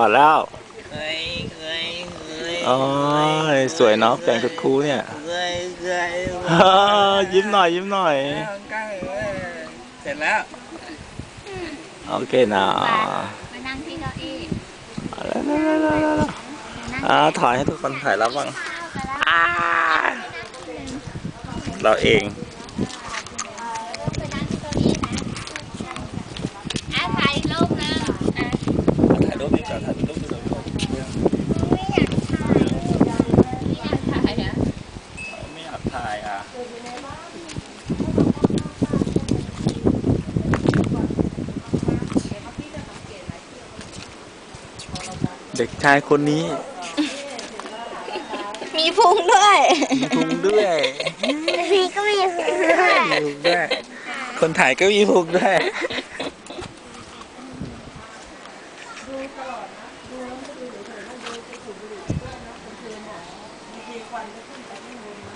อดแล้วเคยเคยเคยโอ้ยสวยเนาะแต่งชุดครูเนี่ยเคยเคยฮ่ายิ้มหน่อยยิ้มหน่อย เสร็จแล้ว โอเคนะไปนั่งที่เก้าอี้แล้วๆๆๆอ่าถ่ายให้ทุกคนถ่ายรับบ้างข้าวไปแล้วอ่าเราเอง ไปนั่งที่เก้าอี้นะอะถ่ายรูปนะอะ ถ่ายรูปดีกว่าถ่ายรูปดีกว่า ไม่อยากถ่ายไม่อยากถ่ายอะ ไม่อยากถ่ายอะ เด็กชายคนนี้ มีพุงด้วยมีพุงด้วยมีก็มีพุงด้วยมีพุงด้วย คนถ่ายก็มีพุงด้วยเ